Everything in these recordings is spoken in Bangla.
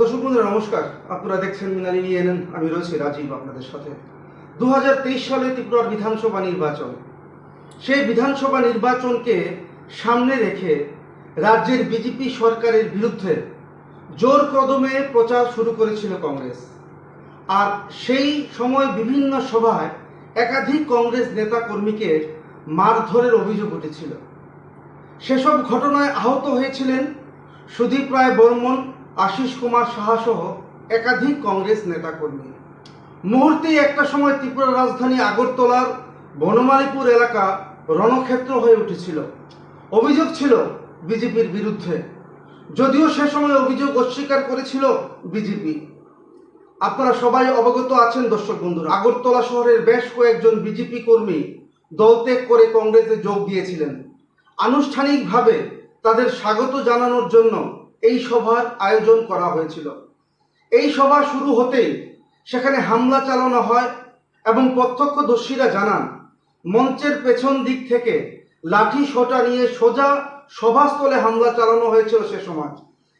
দর্শক বন্ধুরা, নমস্কার। আপনারা দেখছেন মিনালি নিয়ে আমি রয়েছি রাজীব আপনাদের সাথে। দুহাজার তেইশ সালে ত্রিপুরার বিধানসভা নির্বাচন। সেই বিধানসভা নির্বাচনকে সামনে রেখে রাজ্যের বিজেপি সরকারের বিরুদ্ধে জোর কদমে প্রচার শুরু করেছিল কংগ্রেস। আর সেই সময় বিভিন্ন সভায় একাধিক কংগ্রেস নেতা কর্মীকে মারধরের অভিযোগ উঠেছিল। সেসব ঘটনায় আহত হয়েছিলেন সুদীপ রায় বর্মন আশিস কুমার সাহা সহ একাধিক কংগ্রেস নেতাকর্মী। মুহূর্তেই একটা সময় ত্রিপুরার রাজধানী আগরতলার বনমালীপুর এলাকা রণক্ষেত্র হয়ে উঠেছিল। অভিযোগ ছিল বিজেপির বিরুদ্ধে। যদিও সে সময় অভিযোগ অস্বীকার করেছিল বিজেপি। আপনারা সবাই অবগত আছেন দর্শক বন্ধুরা, আগরতলা শহরের বেশ কয়েকজন বিজেপি কর্মী দল ত্যাগ করে কংগ্রেসে যোগ দিয়েছিলেন। আনুষ্ঠানিকভাবে তাদের স্বাগত জানানোর জন্য এই সভার আয়োজন করা হয়েছিল। এই সভা শুরু হতেই সেখানে হামলা চালানো হয় এবং প্রত্যক্ষদর্শীরা জানান, মঞ্চের পেছন দিক থেকে লাঠি সোটা নিয়ে সোজা সভাস্থলে হামলা চালানো হয়েছিল সে সময়।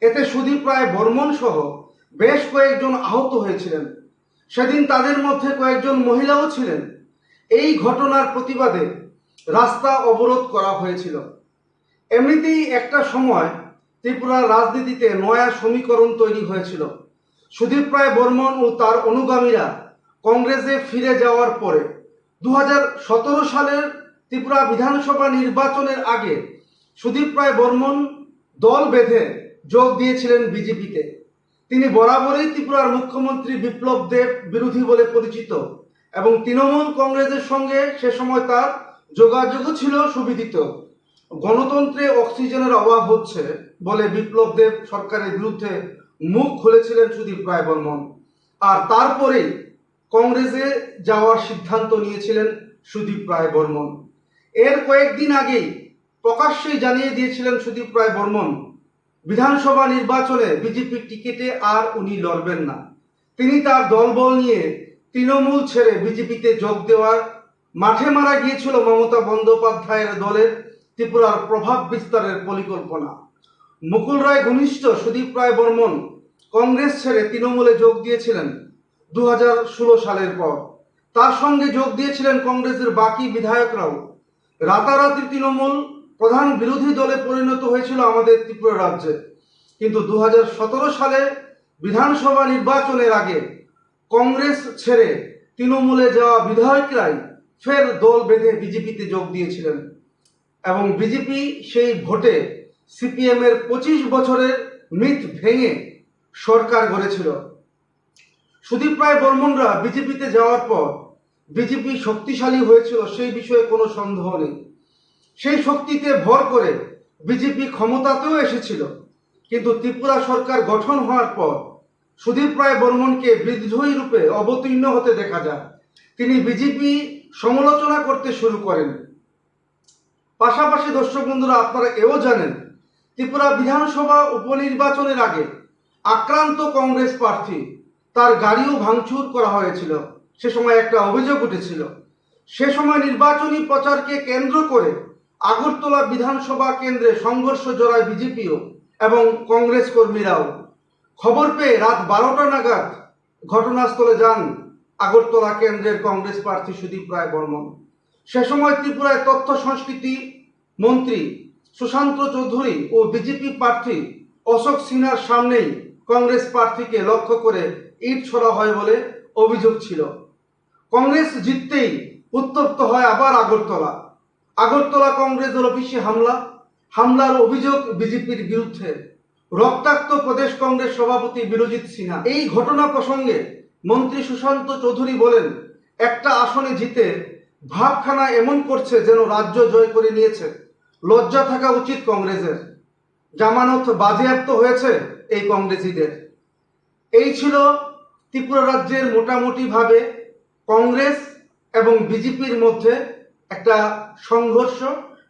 এতে সুদীপ রায় বর্মন সহ বেশ কয়েকজন আহত হয়েছিলেন। সেদিন তাদের মধ্যে কয়েকজন মহিলাও ছিলেন। এই ঘটনার প্রতিবাদে রাস্তা অবরোধ করা হয়েছিল। এমনিতেই একটা সময় ত্রিপুরার রাজনীতিতে নয়া সমীকরণ তৈরি হয়েছিল। সুদীপ রায় বর্মন ও তার অনুগামীরা কংগ্রেসে ফিরে যাওয়ার পরে দুহাজার সতেরো সালের ত্রিপুরা বিধানসভা নির্বাচনের আগে সুদীপ রায় বর্মন দল বেঁধে যোগ দিয়েছিলেন বিজেপিতে। তিনি বরাবরই ত্রিপুরার মুখ্যমন্ত্রী বিপ্লব দেব বিরোধী বলে পরিচিত এবং তৃণমূল কংগ্রেসের সঙ্গে সে সময় তার যোগাযোগও ছিল সুবিদিত। গণতন্ত্রে অক্সিজেনের অভাব হচ্ছে বলে বিপ্লব দেব সরকারের বিরুদ্ধে মুখ খুলেছিলেন সুদীপ রায় বর্মন। আর তারপরেই কংগ্রেসে যাওয়ার সিদ্ধান্ত নিয়েছিলেন সুদীপ রায় বর্মন। এর কয়েকদিন আগেই প্রকাশ্যেই জানিয়ে দিয়েছিলেন সুদীপ রায় বর্মন, বিধানসভা নির্বাচনে বিজেপির টিকিটে আর উনি লড়বেন না। তিনি তার দলবল নিয়ে তৃণমূল ছেড়ে বিজেপিতে যোগ দেওয়ার মাঠে মারা গিয়েছিল মমতা বন্দ্যোপাধ্যায়ের দলের ত্রিপুরার প্রভাব বিস্তারের পরিকল্পনা। মুকুল রায় ঘনিষ্ঠ সুদীপ রায় বর্মন কংগ্রেস ছেড়ে তৃণমূলে যোগ দিয়েছিলেন দু হাজার ষোলো সালের পর। তার সঙ্গে যোগ দিয়েছিলেন কংগ্রেসের বাকি বিধায়করাও। রাতারাতি তৃণমূল প্রধান বিরোধী দলে পরিণত হয়েছিল আমাদের ত্রিপুরা রাজ্যে। কিন্তু দু হাজার সতেরো সালে বিধানসভা নির্বাচনের আগে কংগ্রেস ছেড়ে তৃণমূলে যাওয়া বিধায়করাই ফের দল বেঁধে বিজেপিতে যোগ দিয়েছিলেন। এবং বিজেপি সেই ভোটে সিপিএম এর পঁচিশ বছরের মিথ ভেঙে সরকার গড়েছিল। সুদীপ রায় বর্মনরা বিজেপিতে যাওয়ার পর বিজেপি শক্তিশালী হয়েছিল, সেই বিষয়ে কোনো সন্দেহ নেই। সেই শক্তিতে ভর করে বিজেপি ক্ষমতাতেও এসেছিল। কিন্তু ত্রিপুরা সরকার গঠন হওয়ার পর সুদীপ রায় বর্মনকে বিদ্রোহী রূপে অবতীর্ণ হতে দেখা যায়। তিনি বিজেপি সমালোচনা করতে শুরু করেন। পাশাপাশি দর্শক বন্ধুরা, আপনারা এও জানেন, ত্রিপুরা বিধানসভা উপনির্বাচনের আগে আক্রান্ত কংগ্রেস প্রার্থী তার গাড়িও ভাঙচুর করা হয়েছিল। সে সময় একটা অভিযোগ উঠেছিল। সে সময় নির্বাচনী প্রচারকে কেন্দ্র করে আগরতলা বিধানসভা কেন্দ্রে সংঘর্ষ জড়ায় বিজেপিও এবং কংগ্রেস কর্মীরাও। খবর পেয়ে রাত বারোটা নাগাদ ঘটনাস্থলে যান আগরতলা কেন্দ্রের কংগ্রেস প্রার্থী সুদীপ রায় বর্মন। সে সময় ত্রিপুরায় তথ্য সংস্কৃতি মন্ত্রী সুশান্ত চৌধুরী ও বিজেপি প্রার্থী অশোক সিনহার সামনেই কংগ্রেস প্রার্থীকে লক্ষ্য করে ইট ছড়া হয় বলে অভিযোগ ছিল। কংগ্রেস জিততেই উত্তপ্ত হয় আবার আগরতলা। আগরতলা কংগ্রেসের অফিসে হামলা, হামলার অভিযোগ বিজেপির বিরুদ্ধে। রক্তাক্ত প্রদেশ কংগ্রেস সভাপতি বিরজিৎ সিনহা। এই ঘটনা প্রসঙ্গে মন্ত্রী সুশান্ত চৌধুরী বলেন, একটা আসনে জিতে ভাবখানা এমন করছে যেন রাজ্য জয় করে নিয়েছে। লজ্জা থাকা উচিত কংগ্রেসের। জামানত বাজেয়াপ্ত হয়েছে এই কংগ্রেসীদের। এই ছিল ত্রিপুরা রাজ্যের মোটামুটিভাবে কংগ্রেস এবং বিজেপির মধ্যে একটা সংঘর্ষ,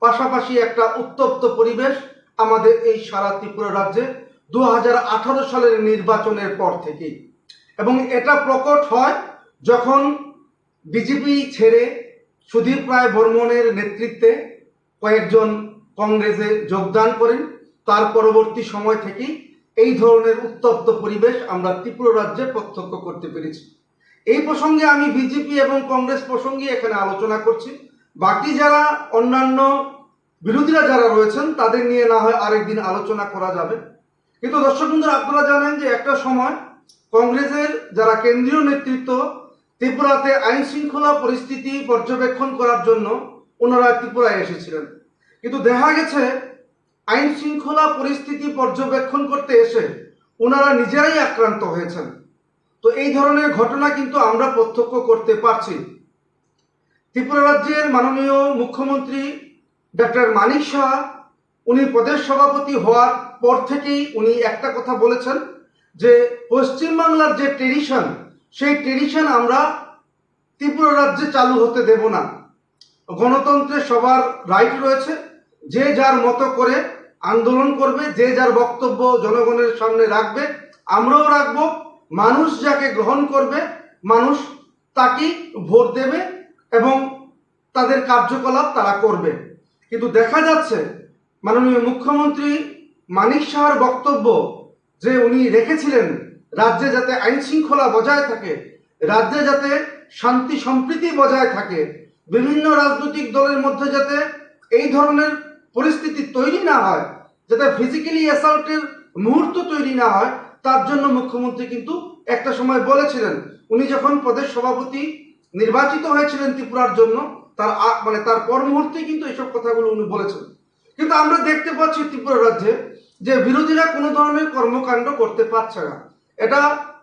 পাশাপাশি একটা উত্তপ্ত পরিবেশ আমাদের এই সারা ত্রিপুরা রাজ্যে দু হাজার আঠারো সালের নির্বাচনের পর থেকেই। এবং এটা প্রকট হয় যখন বিজেপি ছেড়ে সুদীপ রায় বর্মনের নেতৃত্বে কয়েকজন কংগ্রেসে যোগদান করেন। তার পরবর্তী সময় থেকেই এই ধরনের উত্তপ্ত পরিবেশ আমরা ত্রিপুরা রাজ্যে প্রত্যক্ষ করতে পেরেছি। এই প্রসঙ্গে আমি বিজেপি এবং কংগ্রেস প্রসঙ্গে এখানে আলোচনা করছি। বাকি যারা অন্যান্য বিরোধীরা যারা রয়েছেন, তাদের নিয়ে না হয় আরেকদিন আলোচনা করা যাবে। কিন্তু দর্শক বন্ধুরা, আপনারা জানেন যে একটা সময় কংগ্রেসের যারা কেন্দ্রীয় নেতৃত্ব ত্রিপুরাতে আইন শৃঙ্খলা পরিস্থিতি পর্যবেক্ষণ করার জন্য ওনারা ত্রিপুরায় এসেছিলেন। কিন্তু দেখা গেছে আইন শৃঙ্খলা পরিস্থিতি পর্যবেক্ষণ করতে এসে ওনারা নিজেরাই আক্রান্ত হয়েছেন। তো এই ধরনের ঘটনা কিন্তু আমরা প্রত্যক্ষ করতে পারছি। ত্রিপুরা রাজ্যের মাননীয় মুখ্যমন্ত্রী ডক্টর মানিক শাহ, উনি প্রদেশ সভাপতি হওয়ার পর থেকেই উনি একটা কথা বলেছেন যে পশ্চিমবাংলার যে ট্রেডিশন সেই ট্রেডিশন আমরা ত্রিপুরা রাজ্যে চালু হতে দেব না। গণতন্ত্রে সবার রাইট রয়েছে। যে যার মতো করে আন্দোলন করবে, যে যার বক্তব্য জনগণের সামনে রাখবে, আমরাও রাখব। মানুষ যাকে গ্রহণ করবে, মানুষ তাকেই ভোট দেবে এবং তাদের কার্যকলাপ তারা করবে। কিন্তু দেখা যাচ্ছে, মাননীয় মুখ্যমন্ত্রী মানিক সাহার বক্তব্য যে উনি রেখেছিলেন রাজ্যে যাতে আইন শৃঙ্খলা বজায় থাকে, রাজ্যে যাতে শান্তি সম্প্রীতি বজায় থাকে, বিভিন্ন রাজনৈতিক দলের মধ্যে যাতে এই ধরনের পরিস্থিতি তৈরি না হয়, যাতে ফিজিক্যালি অ্যাসাল্টের মুহূর্ত তৈরি না হয়, তার জন্য মুখ্যমন্ত্রী কিন্তু একটা সময় বলেছিলেন, উনি যখন প্রদেশ সভাপতি নির্বাচিত হয়েছিলেন ত্রিপুরার জন্য, তার মানে তার পর মুহূর্তে কিন্তু এইসব কথাগুলো উনি বলেছেন। কিন্তু আমরা দেখতে পাচ্ছি ত্রিপুরা রাজ্যে যে বিরোধীরা কোনো ধরনের কর্মকাণ্ড করতে পারছে না। এটা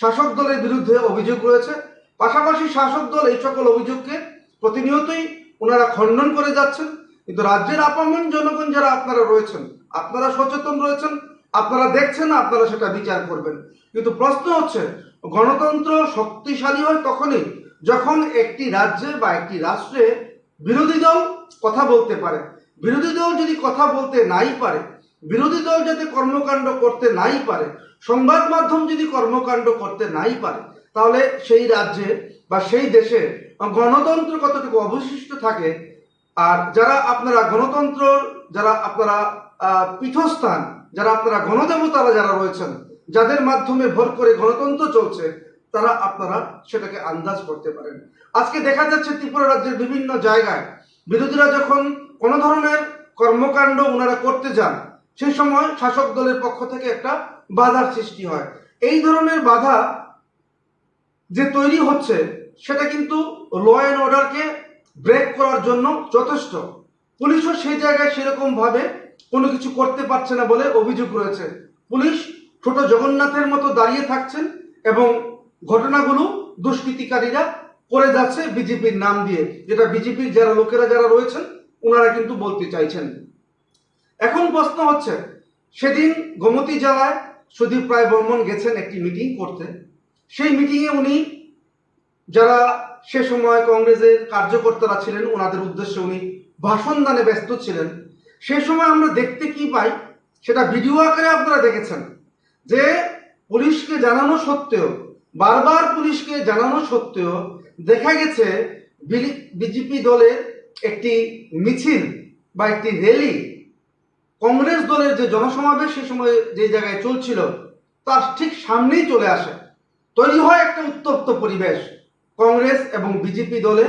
শাসক দলের বিরুদ্ধে অভিযোগ রয়েছে। পাশাপাশি শাসক দল এই সকল অভিযোগকে প্রতিনিয়তই ওনারা খণ্ডন করে যাচ্ছেন। কিন্তু রাজ্যের আপামন জনগণ যারা আপনারা রয়েছেন, আপনারা সচেতন রয়েছেন, আপনারা দেখছেন, আপনারা সেটা বিচার করবেন। কিন্তু প্রশ্ন হচ্ছে, গণতন্ত্র শক্তিশালী হয় তখনই যখন একটি রাজ্যে বা একটি রাষ্ট্রে বিরোধী দল কথা বলতে পারে। বিরোধী দল যদি কথা বলতে নাই পারে, বিরোধী দল যাতে কর্মকাণ্ড করতে নাই পারে সংবাদ মাধ্যম যদি কর্মকাণ্ড করতে নাই পারে, তাহলে সেই রাজ্যে বা সেই দেশে গণতন্ত্র কতটুকু অবশিষ্ট থাকে, আর যারা আপনারা গণতন্ত্র, যারা আপনারা পীঠস্থান, যারা আপনারা গণদেবতারা যারা রয়েছেন, যাদের মাধ্যমে ভর করে গণতন্ত্র চলছে, তারা আপনারা সেটাকে আন্দাজ করতে পারেন। আজকে দেখা যাচ্ছে ত্রিপুরা রাজ্যের বিভিন্ন জায়গায় বিরোধীরা যখন কোনো ধরনের কর্মকাণ্ড ওনারা করতে যান, সেই সময় শাসক দলের পক্ষ থেকে একটা বাধার সৃষ্টি হয়। এই ধরনের বাধা যে তৈরি হচ্ছে, সেটা কিন্তু ল অ্যান্ড অর্ডারকে ব্রেক করার জন্য যথেষ্ট। পুলিশও সেই জায়গায় সেরকম ভাবে কোনো কিছু করতে পারছে না বলে অভিযোগ রয়েছে। পুলিশ ছোট জগন্নাথের মতো দাঁড়িয়ে থাকছেন এবং ঘটনাগুলো দুষ্কৃতিকারীরা করে যাচ্ছে বিজেপির নাম দিয়ে। যেটা বিজেপির যারা লোকেরা যারা রয়েছেন ওনারা কিন্তু বলতে চাইছেন। এখন প্রশ্ন হচ্ছে, সেদিন গোমতী জেলায় সুদীপ রায় বর্মন গেছেন একটি মিটিং করতে। সেই মিটিংয়ে উনি যারা সে সময় কংগ্রেসের কার্যকর্তারা ছিলেন, ওনাদের উদ্দেশ্যে উনি ভাষণ দানে ব্যস্ত ছিলেন। সে সময় আমরা দেখতে কি পাই, সেটা ভিডিও আকারে আপনারা দেখেছেন, যে পুলিশকে জানানো সত্ত্বেও, বারবার পুলিশকে জানানো সত্ত্বেও দেখা গেছে বিজেপি দলের একটি মিছিল বা একটি র্যালি কংগ্রেস দলের যে জনসমাবেশ সে সময় যে জায়গায় চলছিল, তার ঠিক সামনেই চলে আসে। তৈরি হয় একটা উত্তপ্ত পরিবেশ। কংগ্রেস এবং বিজেপি দলে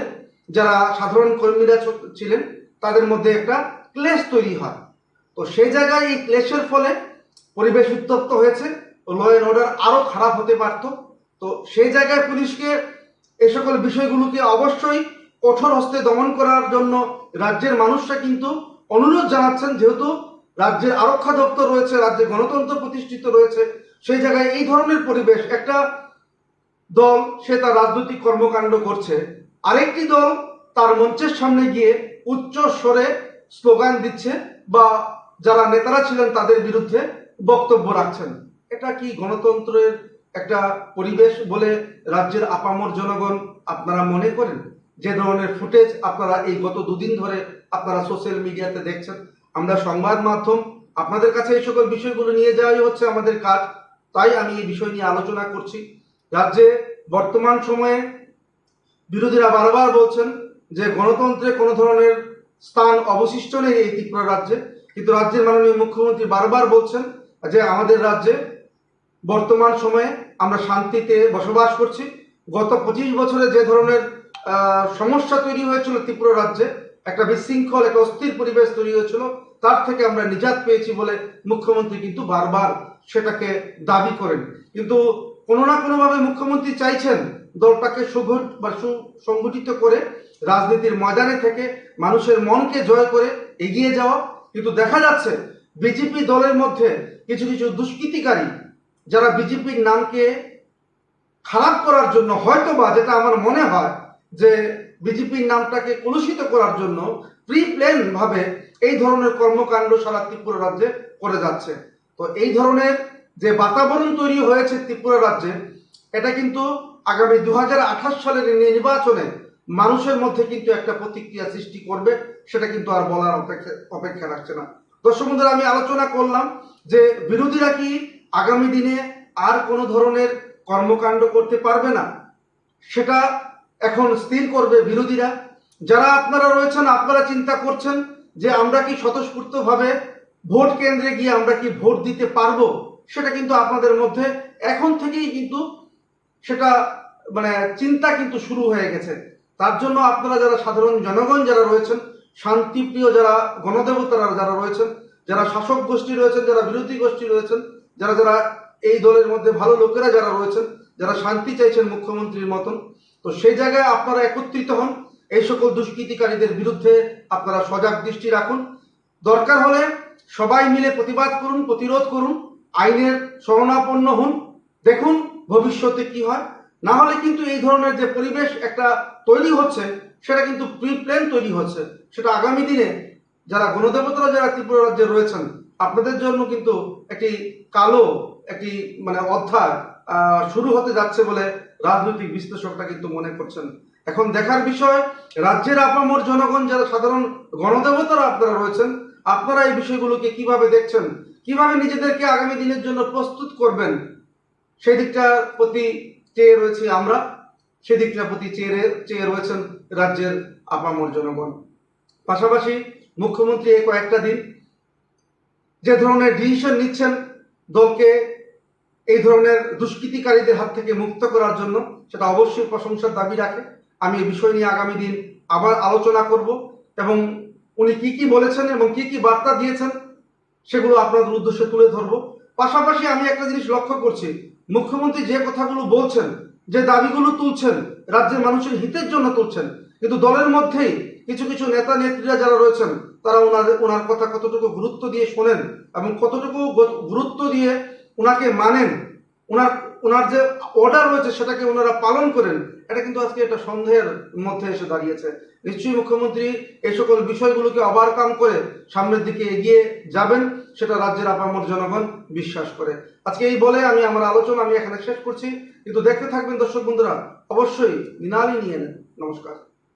যারা সাধারণ কর্মীরা ছিলেন, তাদের মধ্যে একটা ক্লেশ তৈরি হয়। তো সেই জায়গায় এই ক্লেশের ফলে পরিবেশ উত্তপ্ত হয়েছে ল অ্যান্ড অর্ডার আরও খারাপ হতে পারত। তো সেই জায়গায় পুলিশকে এ সকল বিষয়গুলোকে অবশ্যই কঠোর হস্তে দমন করার জন্য রাজ্যের মানুষরা কিন্তু অনুরোধ জানাচ্ছেন, যেহেতু রাজ্যের আরক্ষা দপ্তর রয়েছে, রাজ্যে গণতন্ত্র প্রতিষ্ঠিত রয়েছে। সেই জায়গায় এই ধরনের পরিবেশ, একটা দল, সে তার রাজনৈতিক কর্মকাণ্ড করছে। আরেকটি দল তার মঞ্চের সামনে গিয়ে উচ্চ স্বরে স্লোগান দিচ্ছে বা যারা নেতারা ছিলেন তাদের বিরুদ্ধে বক্তব্য রাখছেন। এটা কি গণতন্ত্রের একটা পরিবেশ বলে রাজ্যের আপামর জনগণ আপনারা মনে করেন? যে ধরনের ফুটেজ আপনারা এই গত দুদিন ধরে আপনারা সোশ্যাল মিডিয়াতে দেখছেন আমরা সংবাদ মাধ্যম আপনাদের কাছে এই সকল বিষয়গুলো নিয়ে যাওয়াই হচ্ছে আমাদের কাজ। তাই আমি এই বিষয় নিয়ে আলোচনা করছি। রাজ্যে বর্তমান সময়ে বিরোধীরা বারবার বলছেন যে গণতন্ত্রে কোনো ধরনের স্থান অবশিষ্ট নেই এই ত্রিপুরা রাজ্যে। কিন্তু রাজ্যের মাননীয় মুখ্যমন্ত্রী বারবার বলছেন যে আমাদের রাজ্যে বর্তমান সময়ে আমরা শান্তিতে বসবাস করছি। গত পঁচিশ বছরে যে ধরনের সমস্যা তৈরি হয়েছিল ত্রিপুরা রাজ্যে একটা বিশৃঙ্খল একটা অস্থির পরিবেশ তৈরি হয়েছিল। তার থেকে আমরা নিজাত পেয়েছি বলে মুখ্যমন্ত্রী কিন্তু বারবার সেটাকে দাবি করেন। কিন্তু কোনো না কোনোভাবে মুখ্যমন্ত্রী চাইছেন দলটাকে বা সুসংগঠিত করে রাজনীতির ময়দানে থেকে মানুষের মনকে জয় করে এগিয়ে যাওয়া। কিন্তু দেখা যাচ্ছে বিজেপি দলের মধ্যে কিছু কিছু দুষ্কৃতিকারী যারা বিজেপির নামকে খারাপ করার জন্য হয়তো বা যেটা আমার মনে হয়, যে বিজেপির নামটাকে কলুষিত করার জন্য প্রি প্ল্যান ভাবে এই ধরনের কর্মকাণ্ড সারা ত্রিপুরা রাজ্যে করে যাচ্ছে। তো এই ধরনের যে বাতাবরণ তৈরি হয়েছে ত্রিপুরা রাজ্যে, এটা কিন্তু আগামী দু হাজার আঠাশ সালের নির্বাচনে মানুষের মধ্যে কিন্তু একটা প্রতিক্রিয়া সৃষ্টি করবে, সেটা কিন্তু আর বলার অপেক্ষা অপেক্ষা রাখছে না। দর্শক বন্ধুরা, আমি আলোচনা করলাম যে বিরোধীরা কি আগামী দিনে আর কোনো ধরনের কর্মকাণ্ড করতে পারবে না, সেটা এখন স্থির করবে বিরোধীরা। যারা আপনারা রয়েছেন, আপনারা চিন্তা করছেন যে আমরা কি স্বতঃস্ফূর্তভাবে ভোট কেন্দ্রে গিয়ে আমরা কি ভোট দিতে পারব, সেটা কিন্তু আপনাদের মধ্যে এখন থেকেই কিন্তু সেটা মানে চিন্তা কিন্তু শুরু হয়ে গেছে। তার জন্য আপনারা যারা সাধারণ জনগণ যারা রয়েছেন, শান্তিপ্রিয় যারা গণদেবতারা যারা রয়েছেন, যারা শাসক গোষ্ঠী রয়েছেন, যারা বিরোধী গোষ্ঠী রয়েছেন, যারা যারা এই দলের মধ্যে ভালো লোকেরা যারা রয়েছেন, যারা শান্তি চাইছেন মুখ্যমন্ত্রীর মতন তো সেই জায়গায় আপনারা একত্রিত হন। এই সকল দুষ্কৃতিকারীদের বিরুদ্ধে আপনারা সজাগ দৃষ্টি রাখুন। দরকার হলে সবাই মিলে প্রতিবাদ করুন, প্রতিরোধ করুন, আইনের শরণাপন্ন হন। দেখুন ভবিষ্যতে কি হয়। না হলে কিন্তু এই ধরনের যে পরিবেশ একটা তৈরি হচ্ছে, সেটা কিন্তু প্রি প্ল্যান তৈরি হচ্ছে। সেটা আগামী দিনে যারা গণদেবতারা, যারা ত্রিপুরা রাজ্যে রয়েছেন, আপনাদের জন্য কিন্তু একটি কালো, একটি মানে অধ্যায় শুরু হতে যাচ্ছে বলে রাজনৈতিক বিশ্লেষকরা কিন্তু মনে করছেন। এখন দেখার বিষয়, রাজ্যের আপামর জনগণ যারা সাধারণ গণদেবতারা আপনারা রয়েছেন, আপনারা এই বিষয়গুলোকে কীভাবে দেখছেন? কীভাবে নিজেদেরকে আগামী দিনের জন্য প্রস্তুত করবেন? সেই দিকটার প্রতি চেয়ে রয়েছি আমরা। সেদিকটার প্রতি চেয়ে চেয়ে রয়েছেন রাজ্যের আপামর জনগণ। পাশাপাশি মুখ্যমন্ত্রী এই কয়েকটা দিন যে ধরনের ডিসিশন নিচ্ছেন দলকে এই ধরনের দুষ্কৃতিকারীদের হাত থেকে মুক্ত করার জন্য সেটা অবশ্যই প্রশংসার দাবি রাখে। আমি এই বিষয় নিয়ে আগামী দিন আবার আলোচনা করব এবং উনি কি কি বলেছেন এবং কি কি বার্তা দিয়েছেন সেগুলো আপনাদের উদ্দেশ্যে তুলে ধরবো। পাশাপাশি আমি একটা জিনিস লক্ষ্য করছি, মুখ্যমন্ত্রী যে কথাগুলো বলছেন, যে দাবিগুলো তুলছেন, রাজ্যের মানুষের হিতের জন্য তুলছেন, কিন্তু দলের মধ্যেই কিছু কিছু নেতা নেত্রীরা যারা রয়েছেন, তারা ওনার ওনার কথা কতটুকু গুরুত্ব দিয়ে শোনেন এবং কতটুকু গুরুত্ব দিয়ে ওনাকে মানেন, ওনার ওনার যে অর্ডার রয়েছে সেটাকে ওনারা পালন করেন, এটা কিন্তু আজকে একটা সন্দেহের মধ্যে এসে দাঁড়িয়েছে। নিশ্চয়ই মুখ্যমন্ত্রী এই সকল বিষয়গুলোকে ওভারকাম করে সামনের দিকে এগিয়ে যাবেন, সেটা রাজ্যের আপামর জনগণ বিশ্বাস করে। আজকে এই বলে আমি আমার আলোচনা আমি এখানে শেষ করছি, কিন্তু দেখতে থাকবেন দর্শক বন্ধুরা, অবশ্যই মৃণালী নিয়ে নেন। নমস্কার।